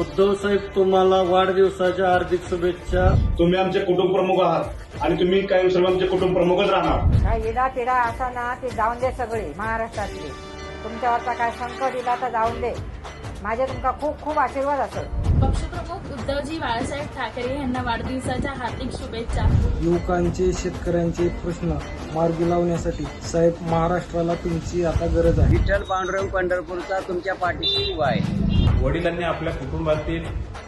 उद्धव साहेब तुम्हाला वाढदिवसाच्या हार्दिक शुभेच्छा. तुम्ही आमचे कुटुंब प्रमुख आहात आणि तुम्ही कायमस्वरूपी आमचे कुटुंब प्रमुखच राहणार. काय इडा असा ना ते जाऊन दे सगळे महाराष्ट्रातले. तुमच्यावरचा काय संकट इला तर जाऊन दे. माझे तुमका खूप खूप आशीर्वाद असेल. पक्षप्रमुख उद्धवजी बाळासाहेब ठाकरे यांना वाढदिवसाच्या हार्दिक शुभेच्छा. युवकांचे शेतकऱ्यांचे प्रश्न मार्गी लावण्यासाठी साहेब महाराष्ट्राला तुमची आता गरज आहे. विठ्ठल पांडुरंग पंढरपूरचा तुमच्या पाठीशी उभा आहे. वडिलांनी आपल्या कुटुंबातील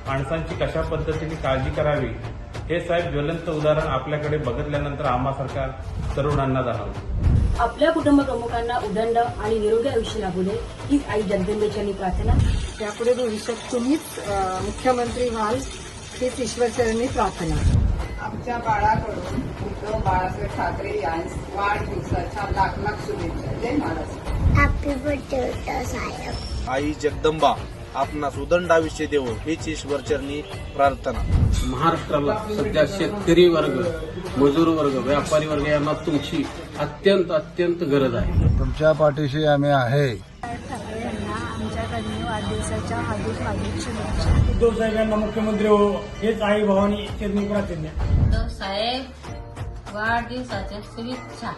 माणसांची कशा पद्धतीने काळजी करावी हे साहेब ज्वलंत उदाहरण आपल्याकडे बघितल्यानंतर आम्हासारख्या तरुणांना जाणवलं. आपल्या कुटुंब प्रमुखांना उदंड आणि निरोगी आयुष्य लाभू दे हीच आई जगदंबेची प्रार्थना. त्यापुढे भविष्यात तुम्हीच मुख्यमंत्री व्हाल हीच ईश्वरचरणी प्रार्थना. आमच्या बाळाकडून उद्धव बाळासाहेब ठाकरे यांस वाढदिवसाच्या लाख लाख शुभेच्छा. जय महाराष्ट्र हॅपी बर्थडे साहेब. आई जगदंबा आपणास उदंड आयुष्य देवो हीच ईश्वरचरणी प्रार्थना. महाराष्ट्राला सध्या शेतकरी वर्ग मजूर वर्ग व्यापारी वर्ग यांना तुमची अत्यंत अत्यंत गरज आहे. तुमच्या पाठीशी आम्ही आहे. उद्धव साहेबांना मुख्यमंत्री हो हेच आई भावानी चरणी प्रार्थना उद्धव साहेब वाढदिवसाच्या शुभेच्छा.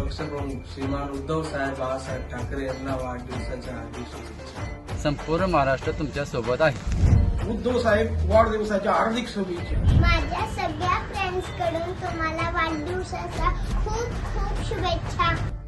पक्षप्रमुख श्रीमान उद्धव साहेब बाळासाहेब ठाकरे यांना वाढदिवसाच्या हार्दिक शुभेच्छा. संपूर्ण महाराष्ट्र तुमच्यासोबत आहे. उद्धव साहेब वाढदिवसाच्या हार्दिक शुभेच्छा. माझ्या सगळ्या फ्रेंड्सकडून तुम्हाला वाढदिवसाच्या खूप खूप शुभेच्छा.